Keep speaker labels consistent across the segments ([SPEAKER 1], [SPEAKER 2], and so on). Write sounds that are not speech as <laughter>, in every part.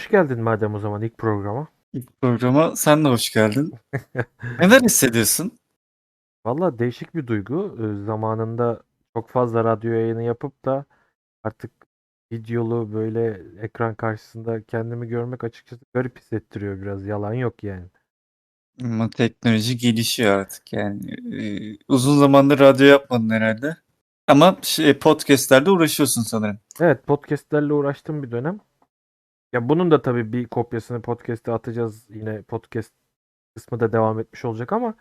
[SPEAKER 1] Hoş geldin madem o zaman ilk programa.
[SPEAKER 2] İlk programa sen de hoş geldin. <laughs> Neler hissediyorsun?
[SPEAKER 1] Valla değişik bir duygu. Ee, zamanında çok fazla radyo yayını yapıp da artık videolu böyle ekran karşısında kendimi görmek açıkçası garip hissettiriyor biraz. Yalan yok yani.
[SPEAKER 2] Ama teknoloji gelişiyor artık yani. Ee, uzun zamandır radyo yapmadın herhalde. Ama şey, podcastlerde uğraşıyorsun sanırım.
[SPEAKER 1] Evet podcastlerle uğraştım bir dönem. Ya bunun da tabii bir kopyasını podcast'e atacağız. Yine podcast kısmı da devam etmiş olacak ama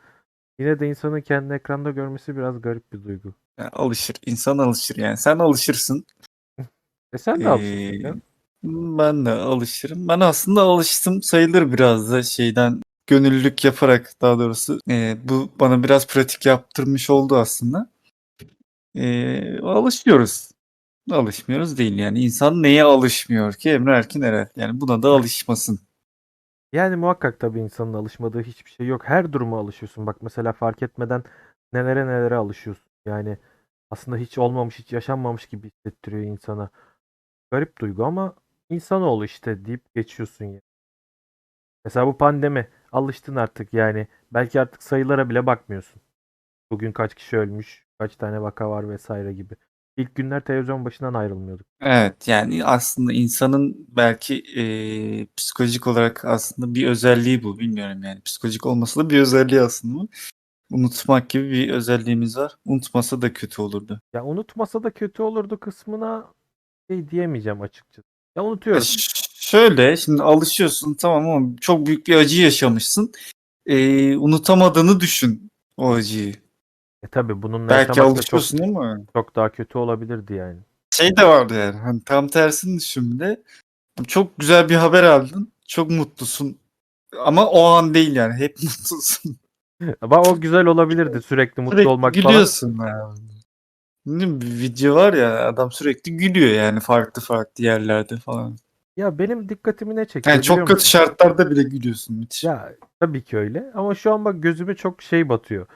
[SPEAKER 1] yine de insanın kendi ekranda görmesi biraz garip bir duygu.
[SPEAKER 2] Yani alışır. insan alışır yani. Sen alışırsın.
[SPEAKER 1] E sen ne
[SPEAKER 2] Ee,
[SPEAKER 1] yapıyorsun ya?
[SPEAKER 2] ben de alışırım. Ben aslında alıştım sayılır biraz da şeyden gönüllülük yaparak daha doğrusu. Ee, bu bana biraz pratik yaptırmış oldu aslında. Ee, alışıyoruz. Alışmıyoruz değil yani. İnsan neye alışmıyor ki Emre Erkin Erel? Yani buna da alışmasın.
[SPEAKER 1] Yani muhakkak tabii insanın alışmadığı hiçbir şey yok. Her duruma alışıyorsun. Bak mesela fark etmeden nelere nelere alışıyorsun. Yani aslında hiç olmamış, hiç yaşanmamış gibi hissettiriyor insana. Garip duygu ama insanoğlu işte deyip geçiyorsun ya. Mesela bu pandemi. Alıştın artık yani. Belki artık sayılara bile bakmıyorsun. Bugün kaç kişi ölmüş, kaç tane vaka var vesaire gibi. İlk günler televizyon başından ayrılmıyorduk.
[SPEAKER 2] Evet yani aslında insanın belki eee, psikolojik olarak aslında bir özelliği bu. Bilmiyorum yani. Psikolojik olması da bir özelliği aslında. Unutmak gibi bir özelliğimiz var. Unutmasa da kötü olurdu.
[SPEAKER 1] Ya unutmasa da kötü olurdu kısmına şey diyemeyeceğim açıkçası. Ya
[SPEAKER 2] Ya
[SPEAKER 1] unutuyoruz.
[SPEAKER 2] ş- şöyle şimdi alışıyorsun tamam ama çok büyük bir acı yaşamışsın. Eee, unutamadığını düşün o acıyı.
[SPEAKER 1] E tabii bununla
[SPEAKER 2] Belki
[SPEAKER 1] yaşamak da çok
[SPEAKER 2] alışıyorsun ama
[SPEAKER 1] çok daha kötü olabilirdi yani.
[SPEAKER 2] şey de vardı yani. Hani tam tersini düşün bir de. Çok güzel bir haber aldın. Çok mutlusun. Ama o an değil yani. Hep <laughs> mutlusun.
[SPEAKER 1] Ama o güzel olabilirdi sürekli mutlu
[SPEAKER 2] Sürekli
[SPEAKER 1] olmak falan.
[SPEAKER 2] gülüyorsun yani. Ne Bir video var ya adam sürekli gülüyor yani farklı farklı yerlerde falan.
[SPEAKER 1] Ya benim dikkatimi ne çekiyor
[SPEAKER 2] Yani çok kötü
[SPEAKER 1] musun?
[SPEAKER 2] şartlarda bile gülüyorsun. Müthiş.
[SPEAKER 1] Ya tabii ki öyle ama şu an bak gözüme çok şey batıyor.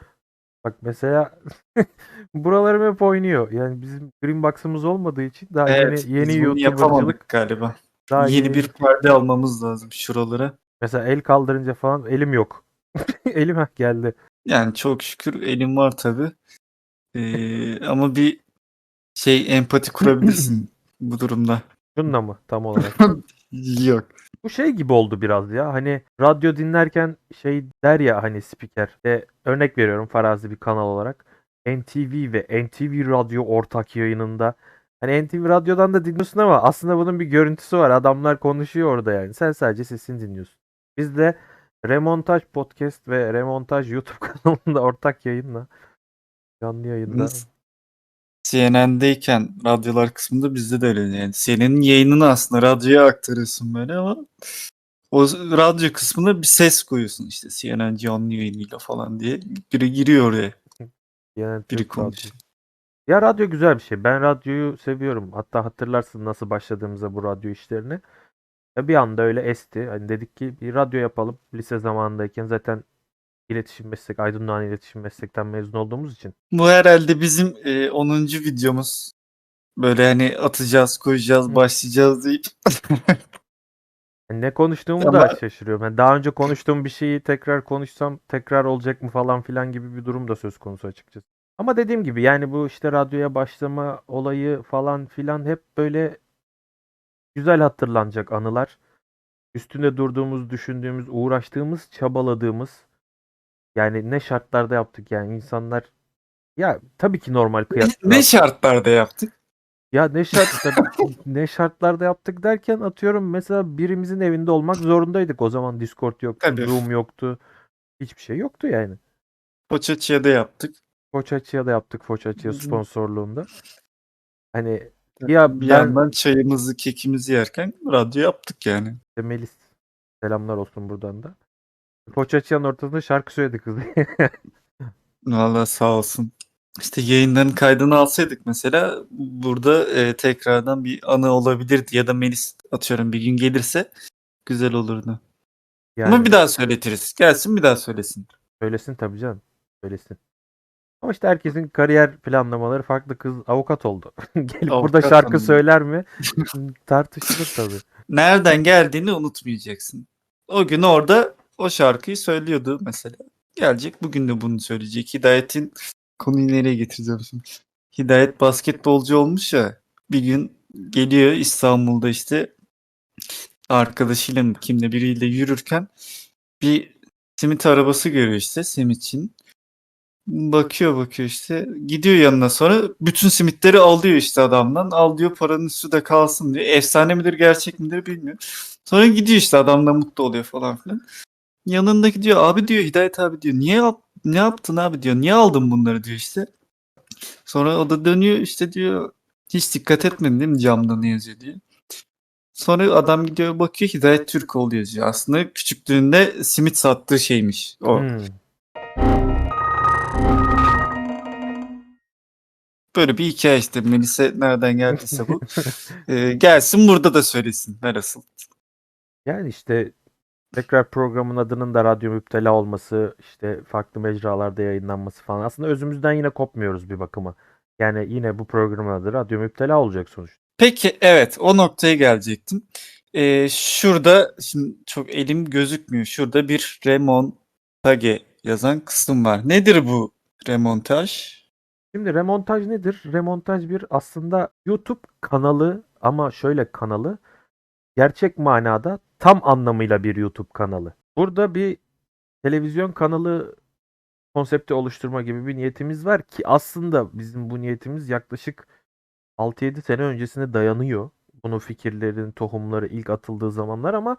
[SPEAKER 1] Bak mesela <laughs> buralarım hep oynuyor. Yani bizim Green Box'ımız olmadığı için daha
[SPEAKER 2] Evet,
[SPEAKER 1] yeni yeni YouTuber'cılık
[SPEAKER 2] galiba.
[SPEAKER 1] daha
[SPEAKER 2] Yeni
[SPEAKER 1] yeni
[SPEAKER 2] bir perde almamız lazım şuralara.
[SPEAKER 1] mesela el kaldırınca falan elim yok. <laughs> Elim heh geldi.
[SPEAKER 2] Yani çok şükür elim var tabi. ama bir şey empati <laughs> kurabilirsin bu durumda.
[SPEAKER 1] Şununla mı tam olarak? <laughs>
[SPEAKER 2] Yok.
[SPEAKER 1] Bu şey gibi oldu biraz ya. Hani radyo dinlerken şey der ya hani spiker. E, örnek veriyorum farazi bir kanal olarak. NTV ve NTV Radyo ortak yayınında. Hani NTV Radyo'dan da dinliyorsun ama aslında bunun bir görüntüsü var. Adamlar konuşuyor orada yani. Sen sadece sesini dinliyorsun. Biz de Remontaj Podcast ve Remontaj YouTube <laughs> kanalında ortak yayınla canlı yayında.
[SPEAKER 2] Nasıl? CNN'deyken radyolar kısmında bizde de öyle yani. Senin yayınını aslında radyoya aktarıyorsun böyle ama o radyo kısmına bir ses koyuyorsun işte CNN canlı yayınıyla falan diye. Biri giriyor oraya.
[SPEAKER 1] Yani
[SPEAKER 2] Biri konuşuyor.
[SPEAKER 1] Ya radyo güzel bir şey. Ben radyoyu seviyorum. Hatta hatırlarsın nasıl başladığımızda bu radyo işlerine. Ya bir anda öyle esti. Hani dedik ki bir radyo yapalım. Lise zamanındayken zaten iletişim meslek, Aydın Doğan iletişim meslekten mezun olduğumuz için.
[SPEAKER 2] Bu herhalde bizim e, 10. videomuz. Böyle hani atacağız, koyacağız,
[SPEAKER 1] Hı.
[SPEAKER 2] başlayacağız deyip
[SPEAKER 1] Yani ne konuştuğumu
[SPEAKER 2] Ama-
[SPEAKER 1] da şaşırıyorum. Yani daha önce konuştuğum bir şeyi tekrar konuşsam tekrar olacak mı falan filan gibi bir durum da söz konusu açıkçası. Ama dediğim gibi yani bu işte radyoya başlama olayı falan filan hep böyle güzel hatırlanacak anılar. Üstünde durduğumuz, düşündüğümüz, uğraştığımız, çabaladığımız yani ne şartlarda yaptık yani insanlar ya tabii ki normal
[SPEAKER 2] ne,
[SPEAKER 1] kıyas
[SPEAKER 2] ne şartlarda yaptık?
[SPEAKER 1] ya ne şartlar <laughs> ne şartlarda yaptık derken atıyorum mesela birimizin evinde olmak zorundaydık. O zaman Discord yoktu,
[SPEAKER 2] Tabii.
[SPEAKER 1] Zoom yoktu. Hiçbir şey yoktu yani.
[SPEAKER 2] Poçaçı'ya da yaptık.
[SPEAKER 1] Foç Açı'ya da yaptık Foç Açı'ya
[SPEAKER 2] Hı hı.
[SPEAKER 1] sponsorluğunda. Hani ya
[SPEAKER 2] bir
[SPEAKER 1] ben
[SPEAKER 2] yandan çayımızı, kekimizi yerken radyo yaptık yani.
[SPEAKER 1] Melis selamlar olsun buradan da. Foç Açı'nın ortasında şarkı söyledi kız. <laughs>
[SPEAKER 2] Vallahi sağ olsun. İşte yayınların kaydını alsaydık mesela burada e, tekrardan bir anı olabilirdi ya da Melis atıyorum bir gün gelirse güzel olurdu.
[SPEAKER 1] Yani
[SPEAKER 2] Ama bir daha söyletiriz. Gelsin bir daha söylesin.
[SPEAKER 1] söylesin tabii canım. Söylesin. Ama işte herkesin kariyer planlamaları farklı. Kız avukat oldu. <laughs> Gelip burada
[SPEAKER 2] Avukat
[SPEAKER 1] şarkı
[SPEAKER 2] hanım.
[SPEAKER 1] söyler mi? <laughs> Tartışılır tabii.
[SPEAKER 2] nereden geldiğini unutmayacaksın. O gün orada o şarkıyı söylüyordu mesela. Gelecek bugün de bunu söyleyecek. Hidayet'in konuyu nereye getireceğim şimdi? Hidayet basketbolcu olmuş ya. Bir gün geliyor İstanbul'da işte arkadaşıyla mı kimle biriyle yürürken bir simit arabası görüyor işte simitçinin. Bakıyor bakıyor işte. Gidiyor yanına sonra bütün simitleri alıyor işte adamdan. Al diyor paranın üstü de kalsın diyor. Efsane midir gerçek midir bilmiyor. Sonra gidiyor işte adam da mutlu oluyor falan filan. Yanındaki diyor abi diyor Hidayet abi diyor niye yap- ne yaptın abi diyor. Niye aldın bunları diyor işte. Sonra o da dönüyor işte diyor hiç dikkat etmedin değil mi camda ne yazıyor diyor. Sonra adam gidiyor bakıyor Hidayet Türkoğlu yazıyor. Aslında küçüklüğünde simit sattığı şeymiş. O.
[SPEAKER 1] Hmm.
[SPEAKER 2] Böyle bir hikaye işte. Melisa nereden geldiyse bu. <laughs> Ee, gelsin burada da söylesin. Nerasıl?
[SPEAKER 1] Yani işte tekrar programın adının da radyo müptela olması, işte farklı mecralarda yayınlanması falan. Aslında özümüzden yine kopmuyoruz bir bakıma. Yani yine bu programın adı radyo müptela olacak sonuçta.
[SPEAKER 2] Peki evet o noktaya gelecektim. Ee, şurada şimdi çok elim gözükmüyor. Şurada bir remontage yazan kısım var. Nedir bu remontaj?
[SPEAKER 1] Şimdi remontaj nedir? Remontaj bir aslında YouTube kanalı ama şöyle kanalı gerçek manada tam anlamıyla bir YouTube kanalı. Burada bir televizyon kanalı konsepti oluşturma gibi bir niyetimiz var ki aslında bizim bu niyetimiz yaklaşık 6-7 sene öncesine dayanıyor. Bunun fikirlerin, tohumları ilk atıldığı zamanlar ama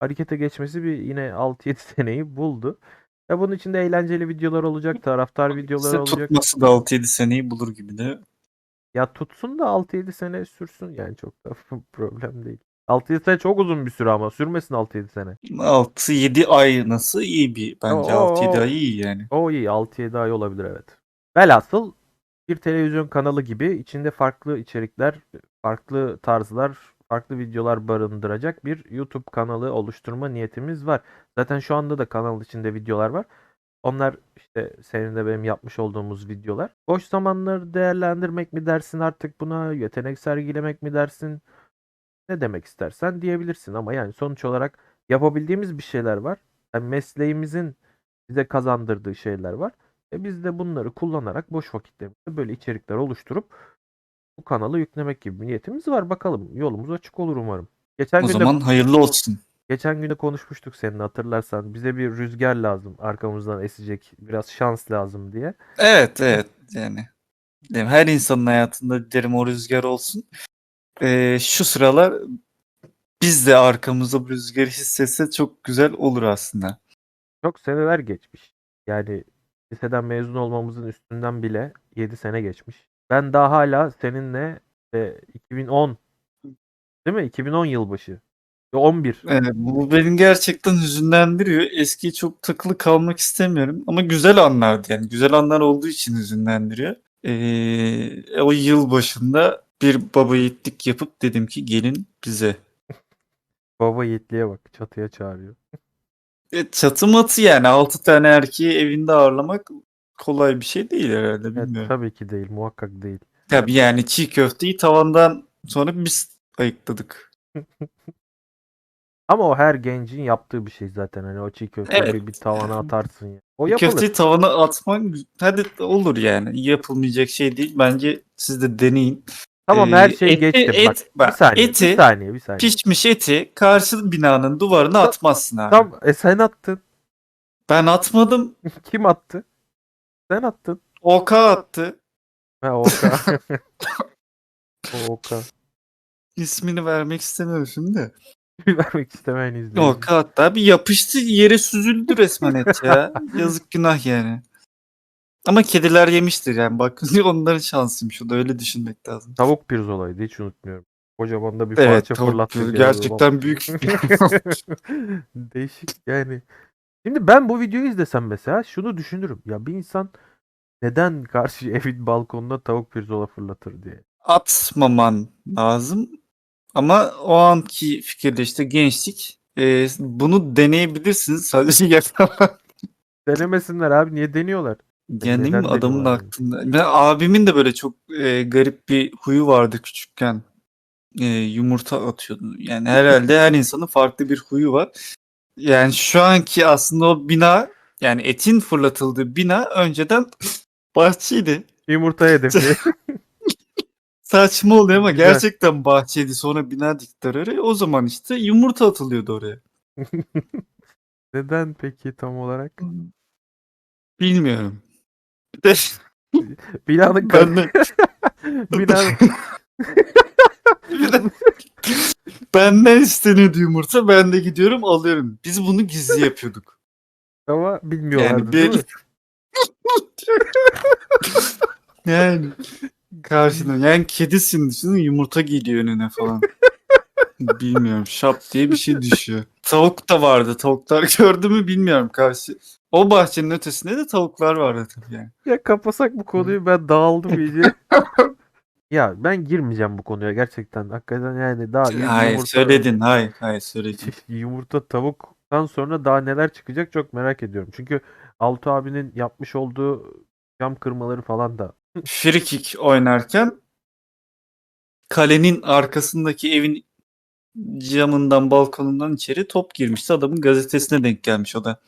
[SPEAKER 1] harekete geçmesi bir yine 6-7 <laughs> seneyi buldu. Ve bunun içinde eğlenceli videolar olacak, taraftar videoları olacak.
[SPEAKER 2] tutması da 6-7 seneyi bulur gibi de.
[SPEAKER 1] Ya tutsun da 6-7 sene sürsün yani çok da <laughs> problem değil. 6-7 sene çok uzun bir süre ama sürmesin 6-7 sene.
[SPEAKER 2] 6-7 ay nasıl iyi bir bence
[SPEAKER 1] Oo,
[SPEAKER 2] 6-7
[SPEAKER 1] oo.
[SPEAKER 2] ay iyi yani.
[SPEAKER 1] O iyi 6-7 ay olabilir evet. Velhasıl bir televizyon kanalı gibi içinde farklı içerikler, farklı tarzlar, farklı videolar barındıracak bir YouTube kanalı oluşturma niyetimiz var. Zaten şu anda da kanal içinde videolar var. Onlar işte senin de benim yapmış olduğumuz videolar. Boş zamanları değerlendirmek mi dersin artık buna, yetenek sergilemek mi dersin? Ne demek istersen diyebilirsin ama yani sonuç olarak yapabildiğimiz bir şeyler var. Yani mesleğimizin bize kazandırdığı şeyler var. E biz de bunları kullanarak boş vakitlerimizde böyle içerikler oluşturup bu kanalı yüklemek gibi bir niyetimiz var. Bakalım yolumuz açık olur umarım. Geçen
[SPEAKER 2] O
[SPEAKER 1] gün de
[SPEAKER 2] zaman hayırlı olsun.
[SPEAKER 1] Geçen günde konuşmuştuk seninle hatırlarsan. Bize bir rüzgar lazım. Arkamızdan esecek. Biraz şans lazım diye.
[SPEAKER 2] Evet evet yani. Her insanın hayatında derim o rüzgar olsun. Ee, şu sıralar biz de arkamızda bu rüzgarı hissetse çok güzel olur aslında.
[SPEAKER 1] Çok seneler geçmiş. Yani liseden mezun olmamızın üstünden bile 7 sene geçmiş. Ben daha hala seninle e, 2010 değil mi? 2010 yılbaşı. E, 11.
[SPEAKER 2] Evet, bu beni gerçekten hüzünlendiriyor. Eskiye çok takılı kalmak istemiyorum. Ama güzel anlardı yani. Güzel anlar olduğu için hüzünlendiriyor. Ee, o yıl başında bir baba yiğitlik yapıp dedim ki gelin bize.
[SPEAKER 1] Baba yiğitliğe bak. Çatıya çağırıyor.
[SPEAKER 2] E, çatı matı yani 6 tane erkeği evinde ağırlamak kolay bir şey değil herhalde
[SPEAKER 1] Evet,
[SPEAKER 2] bilmiyorum.
[SPEAKER 1] tabii ki değil. Muhakkak değil.
[SPEAKER 2] Tabii yani çiğ köfteyi tavandan sonra biz ayıkladık. <laughs>
[SPEAKER 1] Ama o her gencin yaptığı bir şey zaten. Hani o çiğ köfteyi
[SPEAKER 2] Evet.
[SPEAKER 1] bir, bir tavana atarsın ya. O yapılır.
[SPEAKER 2] köfteyi tavana atman hadi olur yani. Yapılmayacak şey değil. Bence siz de deneyin.
[SPEAKER 1] Tamam
[SPEAKER 2] Ee,
[SPEAKER 1] her şeyi
[SPEAKER 2] eti-
[SPEAKER 1] geçtim
[SPEAKER 2] et- bak,
[SPEAKER 1] bir saniye,
[SPEAKER 2] eti-
[SPEAKER 1] bir saniye, bir saniye.
[SPEAKER 2] Pişmiş eti karşı binanın duvarına
[SPEAKER 1] Ta-
[SPEAKER 2] atmazsın abi.
[SPEAKER 1] Tam e sen attın.
[SPEAKER 2] Ben atmadım. <laughs>
[SPEAKER 1] Kim attı? Sen attın.
[SPEAKER 2] Oka attı.
[SPEAKER 1] Ha Oka. <laughs> <laughs> Oka.
[SPEAKER 2] İsmini vermek istemiyorum şimdi.
[SPEAKER 1] Vermek istemeyen izleyici.
[SPEAKER 2] Oka attı. Abi yapıştı yere süzüldü resmen et ya. Yazık günah yani. Ama kediler yemiştir yani. Bak <laughs> onların şansıymış. O da öyle düşünmek lazım.
[SPEAKER 1] Tavuk pirzolaydı hiç unutmuyorum. Kocaman da bir
[SPEAKER 2] Evet,
[SPEAKER 1] parça yani.
[SPEAKER 2] Gerçekten büyük. <laughs>
[SPEAKER 1] Değişik yani. Şimdi ben bu videoyu izlesem mesela şunu düşünürüm. Ya bir insan neden karşı <laughs> evin balkonuna tavuk pirzola fırlatır diye.
[SPEAKER 2] atmaman lazım. Ama o anki fikirde işte gençlik e, bunu deneyebilirsiniz. Sadece yapamam.
[SPEAKER 1] Denemesinler abi niye deniyorlar?
[SPEAKER 2] Yani mi? Adamın
[SPEAKER 1] deniyorlar?
[SPEAKER 2] aklında. Ben abimin de böyle çok e, garip bir huyu vardı küçükken. e, yumurta atıyordu. Yani herhalde her insanın farklı bir huyu var. Yani şu anki aslında o bina yani etin fırlatıldığı bina önceden <laughs> bahçeydi.
[SPEAKER 1] Yumurta hedefi. <laughs>
[SPEAKER 2] Saçma oluyor ama
[SPEAKER 1] Güzel.
[SPEAKER 2] gerçekten bahçeydi. Sonra bina diktiler oraya. O zaman işte yumurta atılıyordu oraya. <laughs>
[SPEAKER 1] Neden peki tam olarak?
[SPEAKER 2] Bilmiyorum. <laughs>
[SPEAKER 1] Binanın
[SPEAKER 2] ben de, <laughs>
[SPEAKER 1] binanın <laughs>
[SPEAKER 2] benden isteniyordu yumurta. Ben de gidiyorum alıyorum. Biz bunu gizli yapıyorduk.
[SPEAKER 1] ama bilmiyorlardı
[SPEAKER 2] Yani bir yani karşına yani kedisin düşünün yumurta geliyor önüne falan. Bilmiyorum şap diye bir şey düşüyor. Tavuk da vardı. Tavuklar gördü mü bilmiyorum karşı. O bahçenin ötesinde de tavuklar vardı tabii yani.
[SPEAKER 1] Ya kapasak bu konuyu ben dağıldım iyice. <laughs> ya ben girmeyeceğim bu konuya gerçekten. Hakikaten yani daha yum-
[SPEAKER 2] Hayır
[SPEAKER 1] yumurta,
[SPEAKER 2] söyledin. Hayır hayır söyledin. <laughs>
[SPEAKER 1] yumurta tavuktan sonra daha neler çıkacak çok merak ediyorum. Çünkü Altu abinin yapmış olduğu cam kırmaları falan da
[SPEAKER 2] Free kick oynarken kalenin arkasındaki evin camından balkonundan içeri top girmişti. Adamın gazetesine denk gelmiş o da.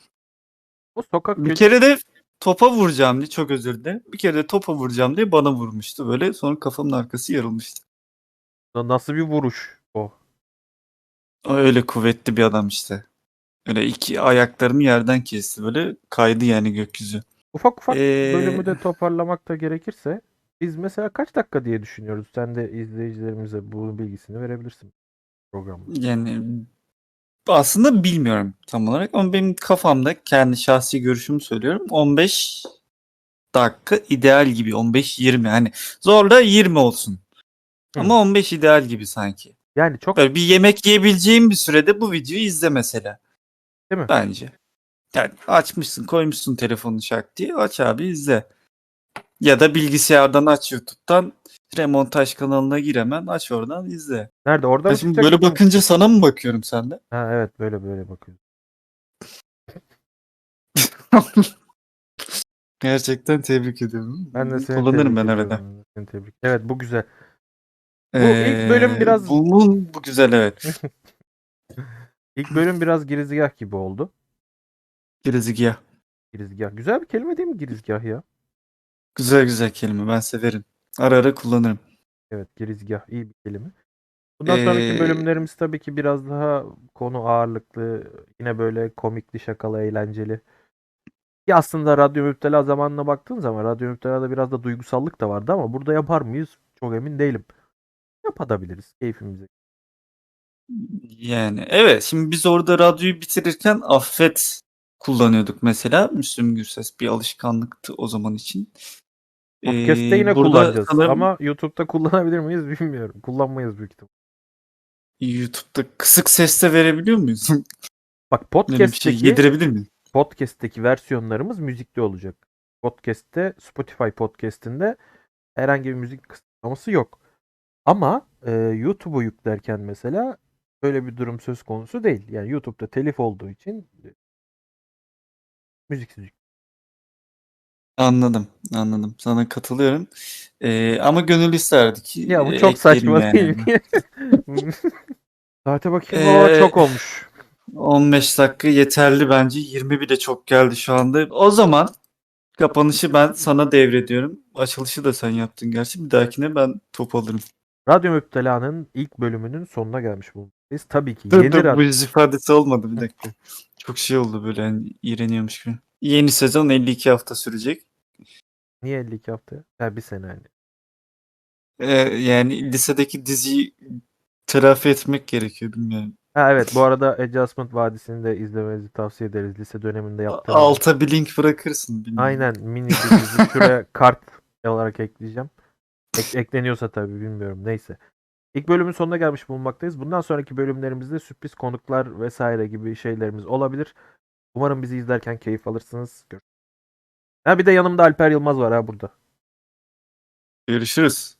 [SPEAKER 1] o sokak
[SPEAKER 2] Bir kere de topa vuracağım diye çok özür dilerim. Bir kere de topa vuracağım diye bana vurmuştu böyle. Sonra kafamın arkası yarılmıştı.
[SPEAKER 1] nasıl bir vuruş o.
[SPEAKER 2] Öyle kuvvetli bir adam işte. Öyle iki ayaklarını yerden kesti böyle kaydı yani gökyüzü.
[SPEAKER 1] Ufak ufak
[SPEAKER 2] Ee,
[SPEAKER 1] bölümü de toparlamak da gerekirse biz mesela kaç dakika diye düşünüyoruz? Sen de izleyicilerimize bu bilgisini verebilirsin programda.
[SPEAKER 2] Yani aslında bilmiyorum tam olarak ama benim kafamda kendi şahsi görüşümü söylüyorum. 15 dakika ideal gibi 15-20 hani zorla 20 olsun.
[SPEAKER 1] Hı.
[SPEAKER 2] Ama 15 ideal gibi sanki.
[SPEAKER 1] Yani çok
[SPEAKER 2] Böyle bir yemek yiyebileceğim bir sürede bu videoyu izle mesela.
[SPEAKER 1] Değil mi?
[SPEAKER 2] Bence. Yani açmışsın koymuşsun telefonunu şak diye aç abi izle. Ya da bilgisayardan aç YouTube'dan remontaj kanalına gir hemen aç oradan izle.
[SPEAKER 1] nerede orada mı
[SPEAKER 2] şimdi
[SPEAKER 1] çıkacak
[SPEAKER 2] böyle
[SPEAKER 1] yoksa-
[SPEAKER 2] bakınca sana mı bakıyorum sen de?
[SPEAKER 1] Ha evet böyle böyle bakıyorum. <laughs>
[SPEAKER 2] Gerçekten tebrik ediyorum.
[SPEAKER 1] Ben de seni
[SPEAKER 2] Kullanırım
[SPEAKER 1] tebrik
[SPEAKER 2] ben
[SPEAKER 1] ediyorum.
[SPEAKER 2] arada.
[SPEAKER 1] Seni tebrik. Evet bu güzel. Bu ilk bölüm biraz-
[SPEAKER 2] Bu, bu, bu güzel evet. <laughs>
[SPEAKER 1] İlk bölüm biraz girizgah gibi oldu.
[SPEAKER 2] Girizgah.
[SPEAKER 1] Girizgah. Güzel bir kelime değil mi girizgah ya?
[SPEAKER 2] Güzel güzel kelime ben severim. Ara ara kullanırım.
[SPEAKER 1] Evet girizgah iyi bir kelime. Bundan sonraki
[SPEAKER 2] Ee,
[SPEAKER 1] bölümlerimiz tabii ki biraz daha konu ağırlıklı. Yine böyle komikli, şakalı, eğlenceli. Ya aslında Radyo Müptela zamanına baktığın zaman Radyo Müptela'da biraz da duygusallık da vardı ama burada yapar mıyız? Çok emin değilim. Yapabiliriz keyfimize.
[SPEAKER 2] Yani evet şimdi biz orada radyoyu bitirirken affet kullanıyorduk mesela. Müslüm Gürses bir alışkanlıktı o zaman için.
[SPEAKER 1] Podcast'te
[SPEAKER 2] Ee,
[SPEAKER 1] yine
[SPEAKER 2] burada
[SPEAKER 1] kullanacağız
[SPEAKER 2] sanırım
[SPEAKER 1] ama YouTube'da kullanabilir miyiz bilmiyorum. Kullanmayız büyük ihtimal.
[SPEAKER 2] YouTube'da kısık sesle verebiliyor muyuz? <laughs>
[SPEAKER 1] Bak
[SPEAKER 2] şey
[SPEAKER 1] podcast'teki
[SPEAKER 2] yedirebilir miyiz?
[SPEAKER 1] podcast'teki versiyonlarımız müzikli olacak. Podcast'te Spotify podcast'inde herhangi bir müzik kısıtlaması yok. Ama e, YouTube'u yüklerken mesela böyle bir durum söz konusu değil. Yani YouTube'da telif olduğu için e, müziksiz
[SPEAKER 2] Anladım, anladım. Sana katılıyorum. Ee, ama gönül isterdi ki
[SPEAKER 1] Ya bu
[SPEAKER 2] e,
[SPEAKER 1] çok
[SPEAKER 2] ekleyelim
[SPEAKER 1] saçma
[SPEAKER 2] yani.
[SPEAKER 1] değil mi? <laughs> Saate bakayım. Aa,
[SPEAKER 2] Ee,
[SPEAKER 1] çok olmuş.
[SPEAKER 2] 15 dakika yeterli bence. 20 bile çok geldi şu anda. O zaman kapanışı ben sana devrediyorum. Açılışı da sen yaptın gerçi. Bir dahakine ben top alırım.
[SPEAKER 1] Radyo Müptela'nın ilk bölümünün sonuna gelmiş bulunmaktayız. Tabii ki
[SPEAKER 2] Dur
[SPEAKER 1] yeni
[SPEAKER 2] dur bu
[SPEAKER 1] radyo...
[SPEAKER 2] yüz ifadesi olmadı bir dakika. Çok şey oldu böyle yani iğreniyormuş gibi. Yeni sezon 52 hafta sürecek.
[SPEAKER 1] Niye 52 hafta? Ha bir sene yani.
[SPEAKER 2] Ee, yani lisedeki diziyi telafi etmek gerekiyor bilmiyorum.
[SPEAKER 1] Ha evet bu arada Adjustment Vadisi'ni de izlemenizi tavsiye ederiz. Lise döneminde yaptığım.
[SPEAKER 2] Alta bir link bırakırsın. bilmiyorum.
[SPEAKER 1] Aynen mini bir dizi. <laughs> Şuraya kart olarak ekleyeceğim. Ek- ekleniyorsa tabii bilmiyorum. Neyse. İlk bölümün sonuna gelmiş bulunmaktayız. Bundan sonraki bölümlerimizde sürpriz konuklar vesaire gibi şeylerimiz olabilir. Umarım bizi izlerken keyif alırsınız. Görüşürüz. Ha bir de yanımda Alper Yılmaz var ha burada.
[SPEAKER 2] Görüşürüz.